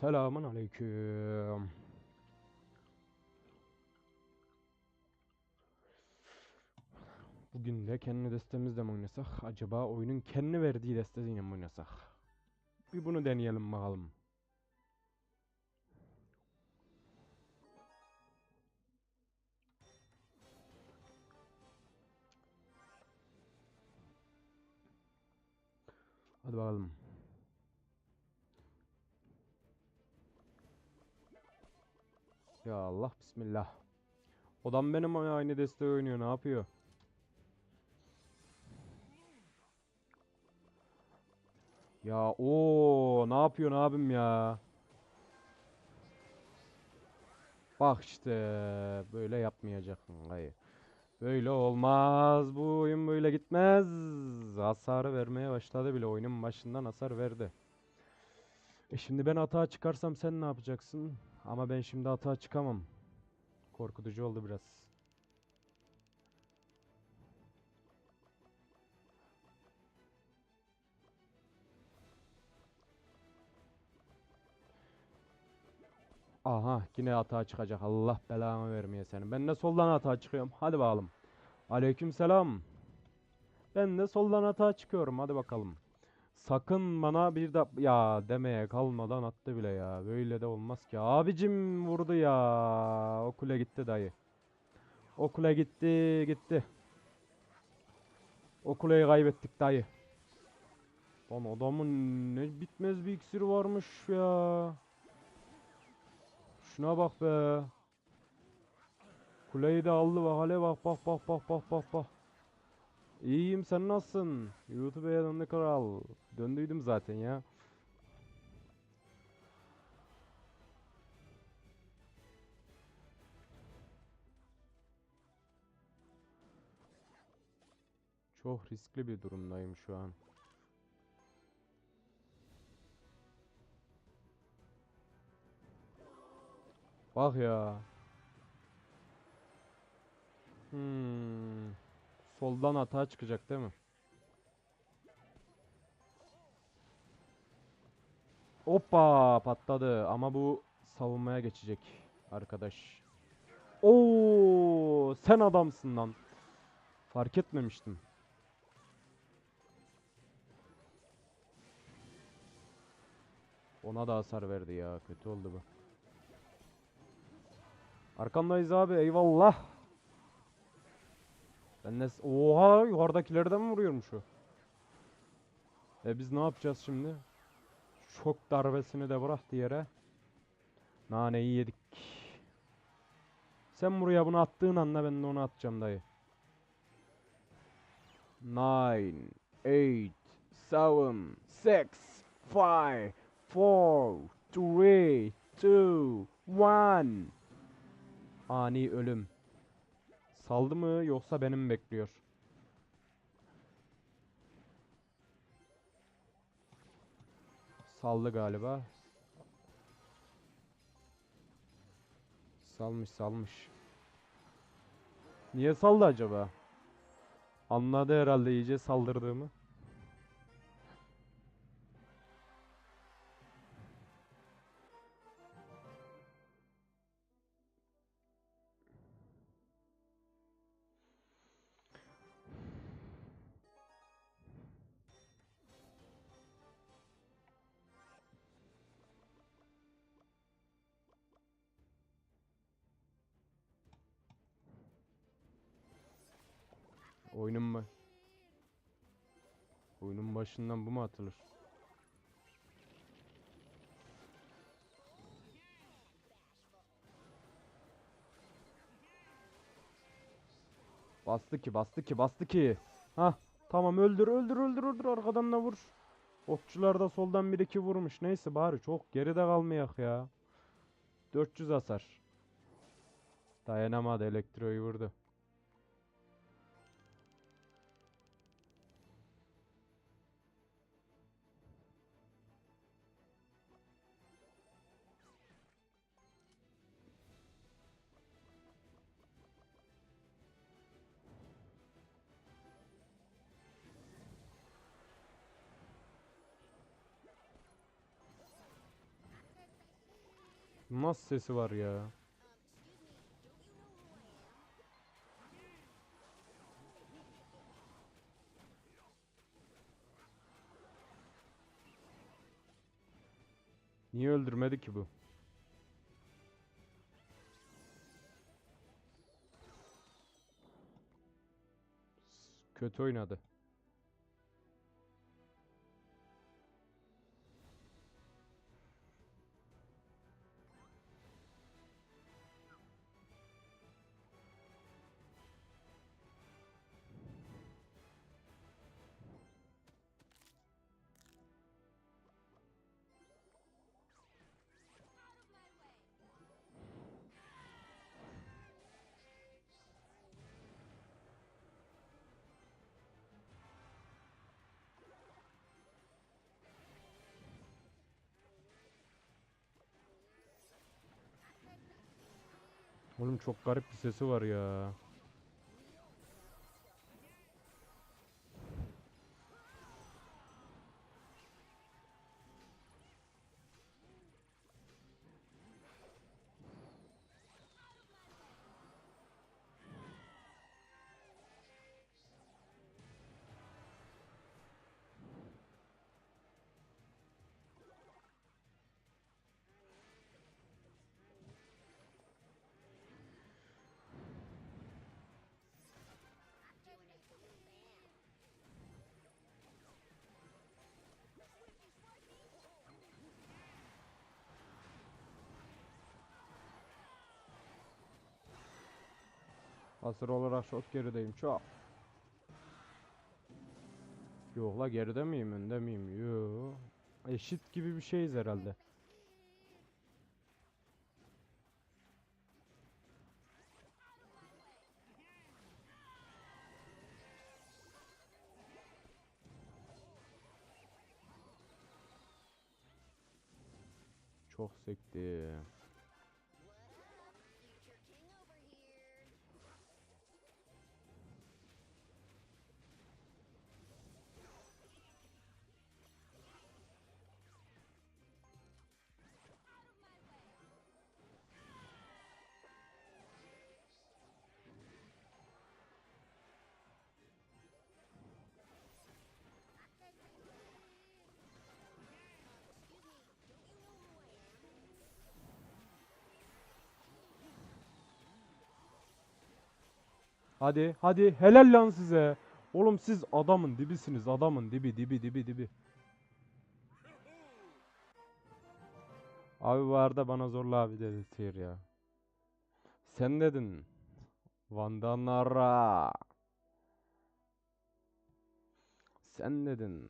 Selamun aleyküm. Bugün de kendi destemizle mi oynasak? Acaba oyunun kendi verdiği desteğiyle mi oynasak? Bir bunu deneyelim bakalım. Hadi bakalım. Ya Allah bismillah. Odam benim aynı desteği oynuyor. Ne yapıyor? Ya o ne yapıyorsun abim ya? Bak işte böyle yapmayacaksın hayır. Böyle olmaz. Bu oyun böyle gitmez. Hasarı vermeye başladı bile. Oyunun başından hasar verdi. E şimdi ben hata çıkarsam sen ne yapacaksın? Ama ben şimdi hata çıkamam. Korkutucu oldu biraz. Aha yine hata çıkacak. Allah belanı vermeye seni. Ben de soldan hata çıkıyorum. Hadi bakalım. Aleykümselam. Ben de soldan hata çıkıyorum. Hadi bakalım. Sakın bana bir de ya demeye kalmadan attı bile ya. Böyle de olmaz ki. Abicim vurdu ya. O kule gitti dayı. O kule gitti gitti. O kuleyi kaybettik dayı. Lan adamın ne bitmez bir iksiri varmış ya. Şuna bak be. Kuleyi de aldı bak hale bak bak bak bak bak bak bak. İyiyim sen nasılsın? YouTube'a döndü kral. Döndüydüm zaten ya. Çok riskli bir durumdayım şu an. Bak ya. Hmm. Soldan hata çıkacak değil mi? Hoppa patladı ama bu savunmaya geçecek arkadaş. Oo sen adamsın lan. Fark etmemiştim. Ona da hasar verdi ya. Kötü oldu bu. Arkandayız abi. Eyvallah. Ben de... Oha yukarıdakilerden mi vuruyorum şu? E biz ne yapacağız şimdi? Şok darbesini de bıraktı yere. Naneyi yedik. Sen buraya bunu attığın anda ben de onu atacağım dayı. 9 8 7 6 5 4 3 2 1 Ani ölüm. Saldı mı yoksa benim bekliyor? Saldı galiba. Salmış salmış. Niye saldı acaba? Anladı herhalde iyice saldırdığımı. Oyunun mu? Oyunun başından bu mu atılır? Bastı ki, bastı ki, bastı ki. Hah, tamam öldür, öldür, öldür, öldür. Arkadan da vur. Okçular da soldan bir iki vurmuş. Neyse bari çok geride kalmayak ya. 400 hasar. Dayanamadı elektroyu vurdu. Nasıl sesi var ya? Niye öldürmedi ki bu? Kötü oynadı. Oğlum çok garip bir sesi var ya. Hasır olarak çok gerideyim çok. Yok la geride miyim önde miyim? Yo. Eşit gibi bir şeyiz herhalde. Çok sekti. Hadi hadi helal lan size. Oğlum siz adamın dibisiniz adamın dibi dibi dibi dibi. Abi bu arada bana zorla abi dedirtiyor ya. Sen dedin. Vandanara. Sen dedin.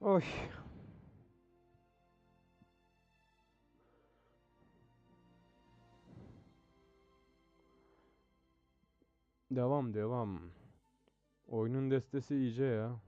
Oy. Devam devam. Oyunun destesi iyice ya.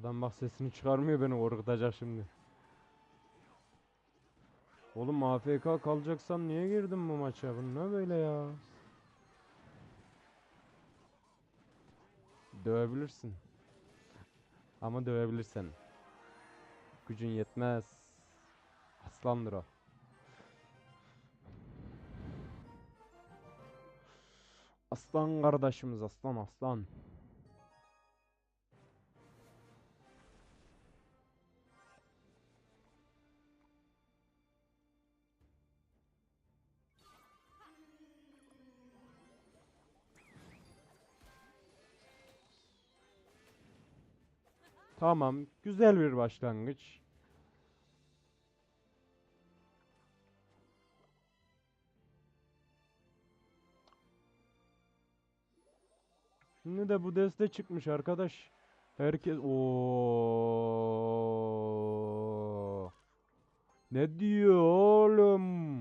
Adam bak sesini çıkarmıyor beni korkutacak şimdi. Oğlum AFK kalacaksan niye girdin bu maça? Bu ne böyle ya? Dövebilirsin. Ama dövebilirsen. Gücün yetmez. Aslandır o. Aslan kardeşimiz aslan aslan. Tamam, güzel bir başlangıç. Şimdi de bu deste çıkmış arkadaş. Herkes o Ne diyor oğlum?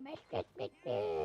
Meşret bitti.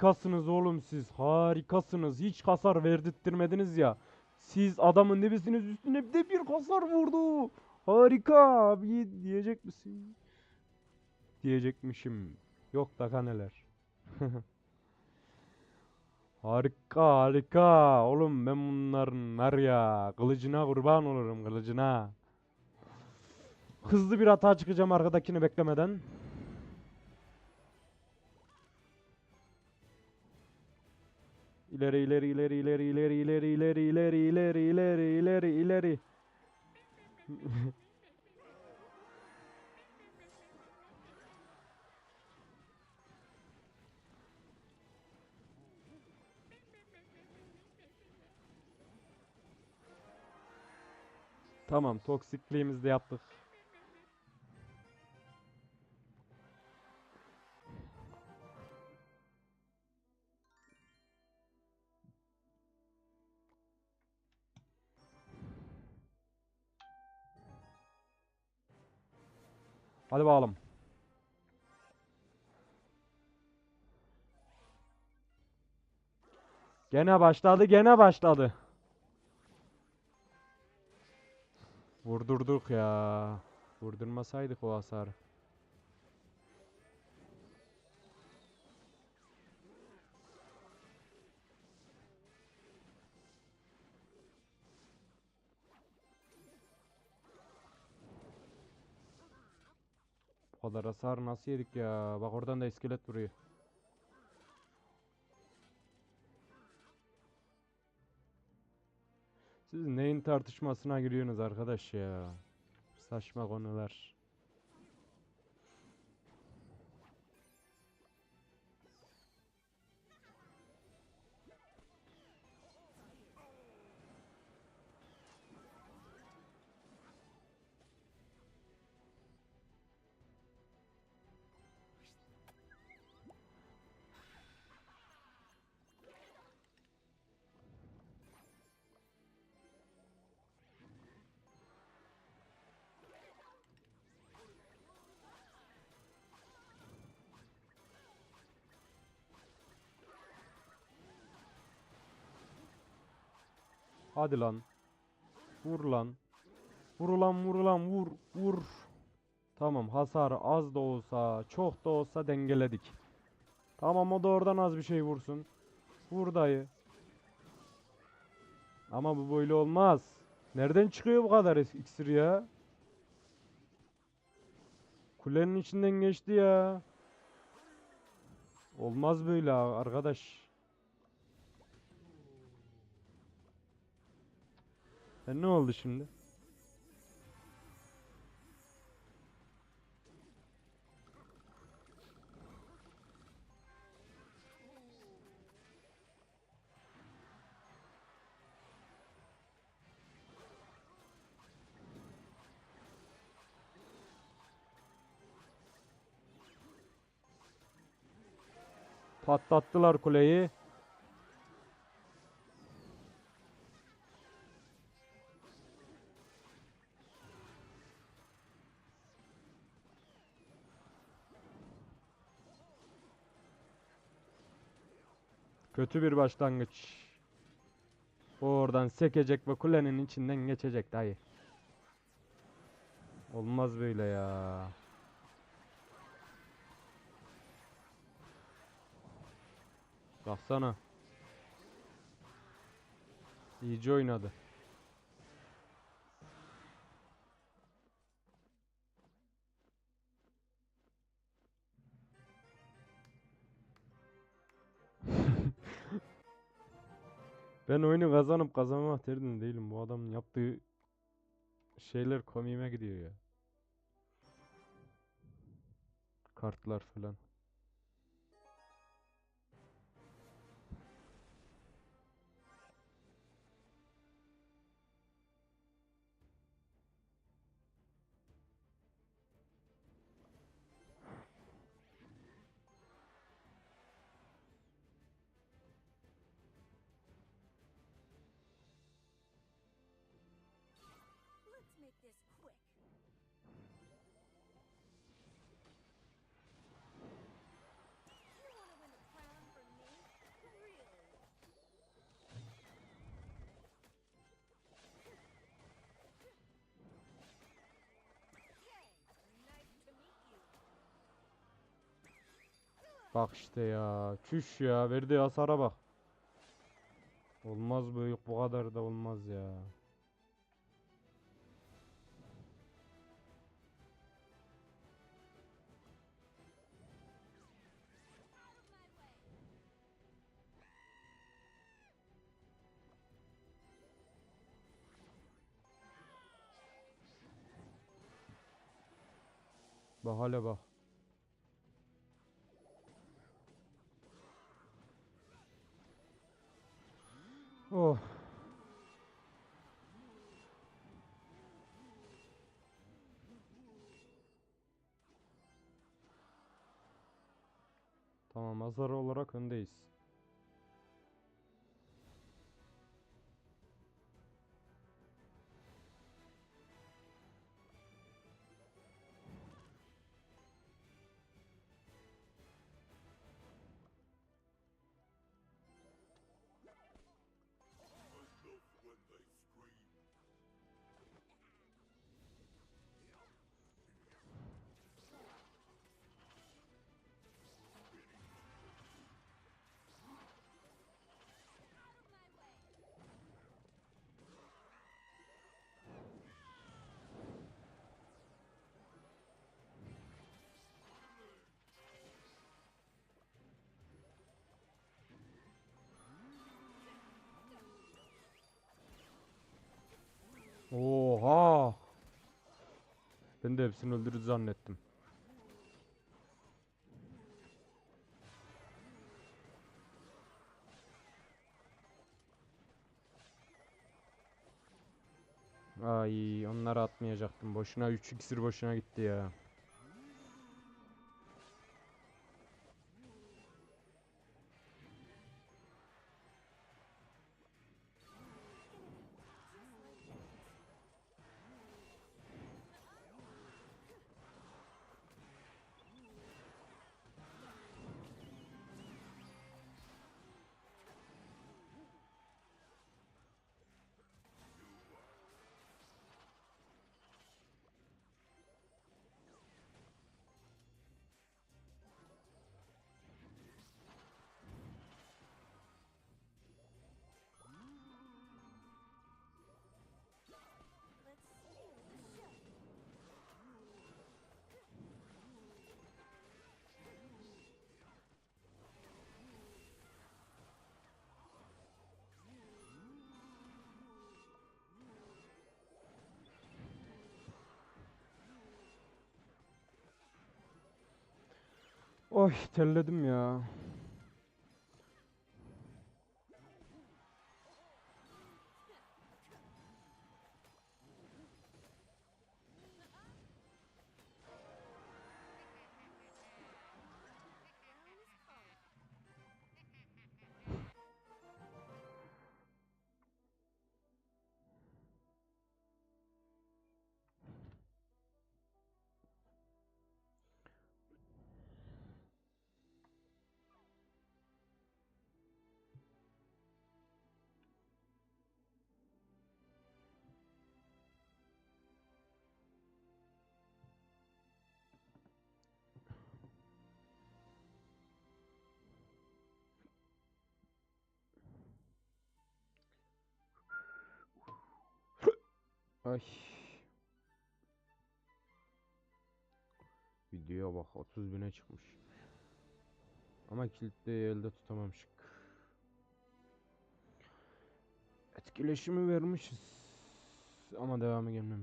Harikasınız oğlum siz. Harikasınız. Hiç hasar verdirtmediniz ya. Siz adamın dibisiniz üstüne bir de bir hasar vurdu. Harika abi diyecek misin? Diyecekmişim. Yok daha neler. Harika harika. Oğlum ben bunların var ya kılıcına kurban olurum kılıcına. Hızlı bir hata çıkacağım arkadakini beklemeden. İleri ileri ileri ileri ileri ileri ileri ileri ileri ileri ileri ileri. Tamam, toksikliğimizi de yaptık. Hadi bakalım. Gene başladı, gene başladı. Vurdurduk ya. Vurdurmasaydık o hasarı. Bu kadar nasıl yedik ya? Bak oradan da iskelet vuruyor. Siz neyin tartışmasına giriyorsunuz arkadaş ya? Saçma konular. Hadi lan. Vur lan. Vur ulan vur vur. Tamam hasarı az da olsa çok da olsa dengeledik. Tamam o da oradan az bir şey vursun. Vur dayı. Ama bu böyle olmaz. Nereden çıkıyor bu kadar iksir ya? Kulenin içinden geçti ya. Olmaz böyle arkadaş. E ne oldu şimdi? Patlattılar kuleyi. Kötü bir başlangıç. Oradan sekecek ve kulenin içinden geçecek dayı. Olmaz böyle ya. Baksana. İyice oynadı. Ben oyunu kazanıp kazanmamak derdinde değilim. Bu adamın yaptığı şeyler komiğime gidiyor ya. Kartlar falan. Bak işte ya. Çüş ya. Verdiği hasara bak. Olmaz bu bu kadar da olmaz ya. Bak hele bak. Tamam hasar olarak öndeyiz. Oha! Ben de hepsini öldürdü zannettim. Ay, onları atmayacaktım. Boşuna 3 iksir boşuna gitti ya. Oy, terledim ya. Ay. Videoya bak 30 bine çıkmış. Ama kilitli elde tutamamışık. Etkileşimi vermişiz. Ama devamı gelmemiş.